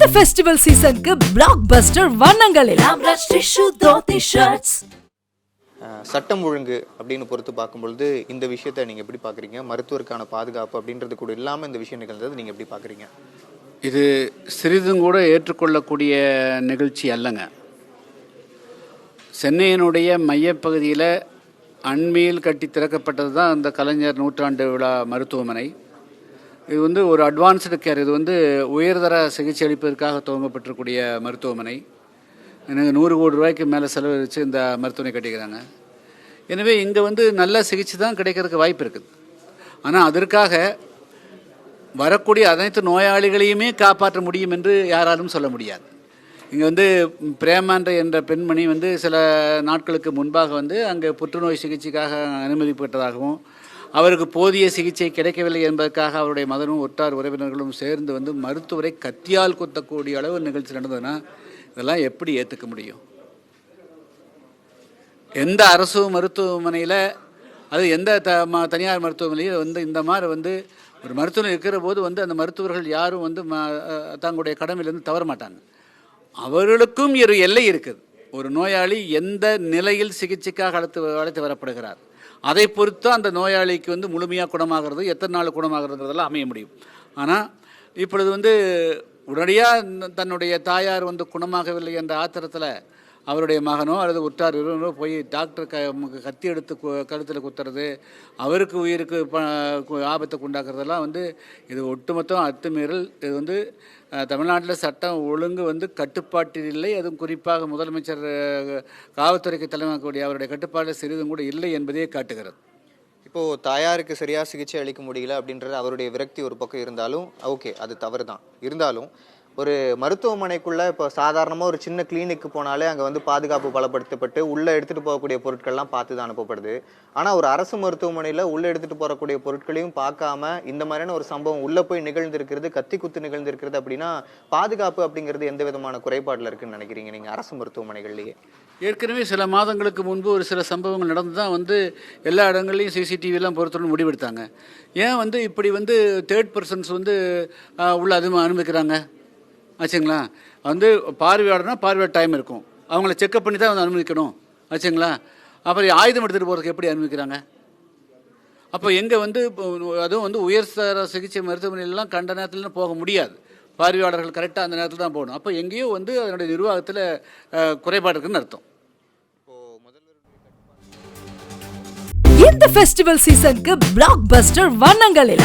இந்த ஃபெஸ்டிவல் சீசனுக்கு பிளாக் பஸ்டர் வண்ணங்களில் சட்டம் ஒழுங்கு அப்படின்னு பொறுத்து பார்க்கும்பொழுது இந்த விஷயத்தை நீங்கள் எப்படி பார்க்குறீங்க? மருத்துவருக்கான பாதுகாப்பு அப்படின்றது கூட இல்லாமல் இந்த விஷயம் நிகழ்ந்தது நீங்கள் எப்படி பார்க்குறீங்க? இது சிறிதும் கூட ஏற்றுக்கொள்ளக்கூடிய நிகழ்ச்சி அல்லங்க. சென்னையினுடைய மையப்பகுதியில் அண்மையில் கட்டி திறக்கப்பட்டது தான் இந்த கலைஞர் நூற்றாண்டு விழா மருத்துவமனை. இது வந்து ஒரு அட்வான்ஸ்டு கேர் இது வந்து உயர்தர சிகிச்சை அளிப்பதற்காக துவங்கப்பட்டிருக்கூடிய மருத்துவமனை. எனக்கு நூறு கோடி ரூபாய்க்கு மேலே செலவழித்து இந்த மருத்துவமனை கட்டிக்கிறாங்க. எனவே இங்கே வந்து நல்ல சிகிச்சை தான் கிடைக்கிறதுக்கு வாய்ப்பு இருக்குது. ஆனால் அதற்காக வரக்கூடிய அனைத்து நோயாளிகளையுமே காப்பாற்ற முடியும் என்று யாராலும் சொல்ல முடியாது. இங்கே வந்து பிரேமான்ற என்ற பெண்மணி வந்து சில நாட்களுக்கு முன்பாக வந்து அங்கே புற்றுநோய் சிகிச்சைக்காக அனுமதிப்பட்டதாகவும் அவருக்கு போதிய சிகிச்சை கிடைக்கவில்லை என்பதற்காக அவருடைய மதனும் ஒட்டார் உறவினர்களும் சேர்ந்து வந்து மருத்துவரை கத்தியால் குத்தக்கூடிய அளவு நிகழ்ச்சி நடந்ததுன்னா இதெல்லாம் எப்படி ஏற்றுக்க முடியும்? எந்த அரசு மருத்துவமனையில் அது எந்த த ம தனியார் மருத்துவமனையில் வந்து இந்த மாதிரி வந்து ஒரு மருத்துவம் இருக்கிற போது வந்து அந்த மருத்துவர்கள் யாரும் வந்து ம தங்களுடைய கடமையிலேருந்து தவற மாட்டாங்க. அவர்களுக்கும் ஒரு எல்லை இருக்குது. ஒரு நோயாளி எந்த நிலையில் சிகிச்சைக்காக அழைத்து அழைத்து வரப்படுகிறார்? அதை பொறுத்து அந்த நோயாளிக்கு வந்து முழுமையாக குணமாகிறது எத்தனை நாள் குணமாகிறதுங்கிறதெல்லாம் அமைய முடியும். ஆனால் இப்பொழுது வந்து உடனடியாக தன்னுடைய தாயார் வந்து குணமாகவில்லை என்ற ஆத்திரத்தில் அவருடைய மகனோ அல்லது உற்றார் இருவரோ போய் டாக்டர் க கத்தி எடுத்து கழுத்தில் குத்துறது அவருக்கு உயிருக்கு ப கு- ஆபத்தை உண்டாக்குறதெல்லாம் வந்து இது ஒட்டுமொத்தம் அத்துமீறல். இது வந்து தமிழ்நாட்டில் சட்டம் ஒழுங்கு வந்து கட்டுப்பாட்டில் இல்லை. அதுவும் குறிப்பாக முதலமைச்சர் காவல்துறைக்கு தலைமைக்கூடிய அவருடைய கட்டுப்பாட்டில் சிறிதும் கூட இல்லை என்பதையே காட்டுகிறது. இப்போது தாயாருக்கு சரியாக சிகிச்சை அளிக்க முடியல அப்படின்றது அவருடைய விரக்தி ஒரு பக்கம் இருந்தாலும் ஓகே அது தவறு தான் இருந்தாலும் ஒரு மருத்துவமனைக்குள்ளே இப்போ சாதாரணமாக ஒரு சின்ன கிளினிக்கு போனாலே அங்கே வந்து பாதுகாப்பு பலப்படுத்தப்பட்டு உள்ளே எடுத்துகிட்டு போகக்கூடிய பொருட்கள்லாம் பார்த்து தான் அனுப்பப்படுது. ஆனால் ஒரு அரசு மருத்துவமனையில் உள்ளே எடுத்துகிட்டு போகக்கூடிய பொருட்களையும் பார்க்காம இந்த மாதிரியான ஒரு சம்பவம் உள்ளே போய் நிகழ்ந்திருக்கிறது கத்தி குத்து நிகழ்ந்திருக்கிறது அப்படின்னா பாதுகாப்பு அப்படிங்கிறது எந்த விதமான குறைபாடில் இருக்குன்னு நினைக்கிறீங்க நீங்கள் அரசு மருத்துவமனைகள்லேயே? ஏற்கனவே சில மாதங்களுக்கு முன்பு ஒரு சில சம்பவங்கள் நடந்து தான் வந்து எல்லா இடங்கள்லையும் சிசிடிவிலாம் பொறுத்தவரை முடிவெடுத்தாங்க. ஏன் வந்து இப்படி வந்து தேர்ட் பர்சன்ஸ் வந்து உள்ள அது அனுமதிக்கிறாங்க? ஆச்சுங்களா? வந்து பார்வையாளர்னா பார்வையாட டைம் இருக்கும். அவங்கள செக்கப் பண்ணி தான் வந்து அனுமதிக்கணும். ஆச்சுங்களா? அப்புறம் ஆயுதம் எடுத்துகிட்டு போகிறதுக்கு எப்படி அனுமதிக்கிறாங்க? அப்போ எங்கே வந்து இப்போ அதுவும் வந்து உயர்தர சிகிச்சை மருத்துவமனையிலலாம் கண்ட நேரத்துலலாம் போக முடியாது. பார்வையாளர்கள் கரெக்டாக அந்த நேரத்தில் தான் போகணும். அப்போ எங்கேயோ வந்து அதனுடைய நிர்வாகத்தில் குறைபாடு இருக்குன்னு அர்த்தம். இந்த ஃபெஸ்டிவல் சீசனுக்கு பிளாக் பஸ்டர் வண்ணங்களில்